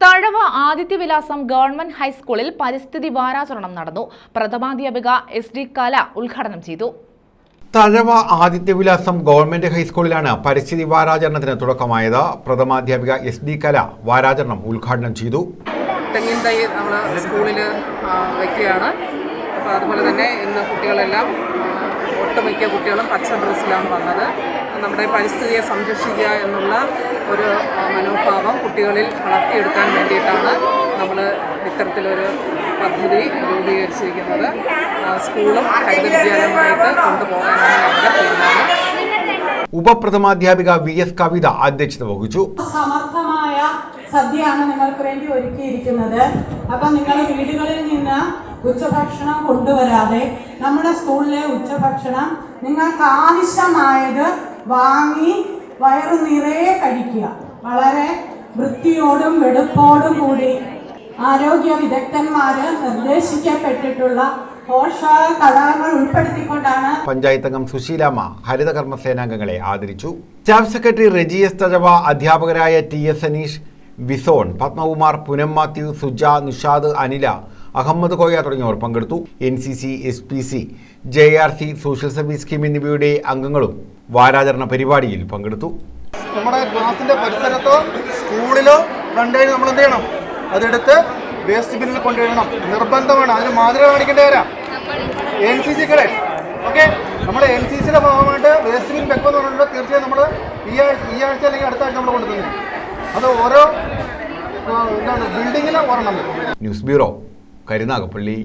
Thazhava Adityavilasam government ഹൈസ്കൂളിൽ പരിസ്ഥിതി വാരാചരണം നടന്നു. പ്രഥമാധ്യാപിക എസ് ഡി കല ഉദ്ഘാടനം ചെയ്തു. തഴവ ആദിത്യവിലാസം ഗവൺമെന്റ് ഹൈസ്കൂളിലാണ് പരിസ്ഥിതി വാരാചരണത്തിന് തുടക്കമായത്. പ്രഥമാധ്യാപിക എസ് ഡി കല വാരാചരണം ഉദ്ഘാടനം ചെയ്തു. തെങ്ങിൻ തൈ നമ്മൾ സ്കൂളിൽ വയ്ക്കുകയാണ് അപ്പോൾ അതുപോലെ തന്നെ ഇന്ന് കുട്ടികളെല്ലാം ഒട്ടുമിക്ക കുട്ടികളും പച്ച ഡ്രസ്സിലാണ് വന്നത്. നമ്മുടെ പരിസ്ഥിതിയെ സംരക്ഷിക്കുക എന്നുള്ള ഒരു മനോഭാവം കുട്ടികളിൽ വളർത്തിയെടുക്കാൻ വേണ്ടിയിട്ടാണ് നമ്മൾ ഇത്തരത്തിലൊരു പദ്ധതി രൂപീകരിച്ചിരിക്കുന്നത്. സ്കൂളും ഹരിത വിദ്യാലയമായിട്ട് കൊണ്ടുപോകാനാണ് നമ്മുടെ തീരുമാനം. ഉപപ്രഥമാധ്യാപിക വി എസ് കവിത അധ്യക്ഷത വഹിച്ചു. സമർത്ഥമായ സദ്യയാണ് നിങ്ങൾക്ക് വേണ്ടി ഒരുക്കിയിരിക്കുന്നത്. അപ്പം നിങ്ങൾ വീടുകളിൽ നിന്ന് ഉച്ചഭക്ഷണം കൊണ്ടുവരാതെ നമ്മുടെ സ്കൂളിലെ ഉച്ചഭക്ഷണം നിങ്ങൾക്ക് ആവശ്യമായത് വാങ്ങി വയറു നിറയെ കഴിക്കുക വളരെ വൃത്തിയോടും വെടുപ്പോടും കൂടി ആരോഗ്യ വിദഗ്ധന്മാര് നിർദ്ദേശിക്കപ്പെട്ടിട്ടുള്ള ഘടകങ്ങൾ ഉൾപ്പെടുത്തിക്കൊണ്ടാണ് പഞ്ചായത്ത് അംഗം സുശീലാമ്മ ഹരിതകർമ്മ സേനാംഗങ്ങളെ ആദരിച്ചു. Staff secretary Reji S Thazhava അധ്യാപകരായ ടി എസ് അനീഷ് വിസോൺ പത്മകുമാർ പുനം മാത്യു സുജ നിഷാദ് അനില അഹമ്മദ് കോയ തുടങ്ങിയവർ പങ്കെടുത്തു. N C C S P C J R C social service scheme എന്നിവയുടെ അംഗങ്ങളും വാരാചരണ പരിപാടിയിൽ പങ്കെടുത്തു. നമ്മുടെ ക്ലാസിന്റെ പരിസരത്തോ സ്കൂളിലോ കണ്ടുകഴിഞ്ഞാൽ നമ്മൾ എന്ത് ചെയ്യണം? അതെടുത്ത് വേസ്റ്റ് ബിന്നിൽ കൊണ്ടുവരണം. നിർബന്ധമാണ്. അതിന് മാതൃക കാണിക്കേണ്ടവരാ എൻ സി സി കളെ. ഓക്കെ നമ്മുടെ എൻ സി സിയുടെ ഭാഗമായിട്ട് വേസ്റ്റ് ബിൻ വെക്കുമെന്ന് പറഞ്ഞിട്ട് തീർച്ചയായും നമ്മൾ ഈ ആഴ്ച ഈ ആഴ്ച അല്ലെങ്കിൽ അടുത്ത ആഴ്ച നമ്മൾ കൊണ്ടുതന്നെ അത് ഓരോ എന്താണ് ബിൽഡിങ്ങിലും ഒരെണ്ണം ന്യൂസ് ബ്യൂറോ. കരുനാഗപ്പള്ളി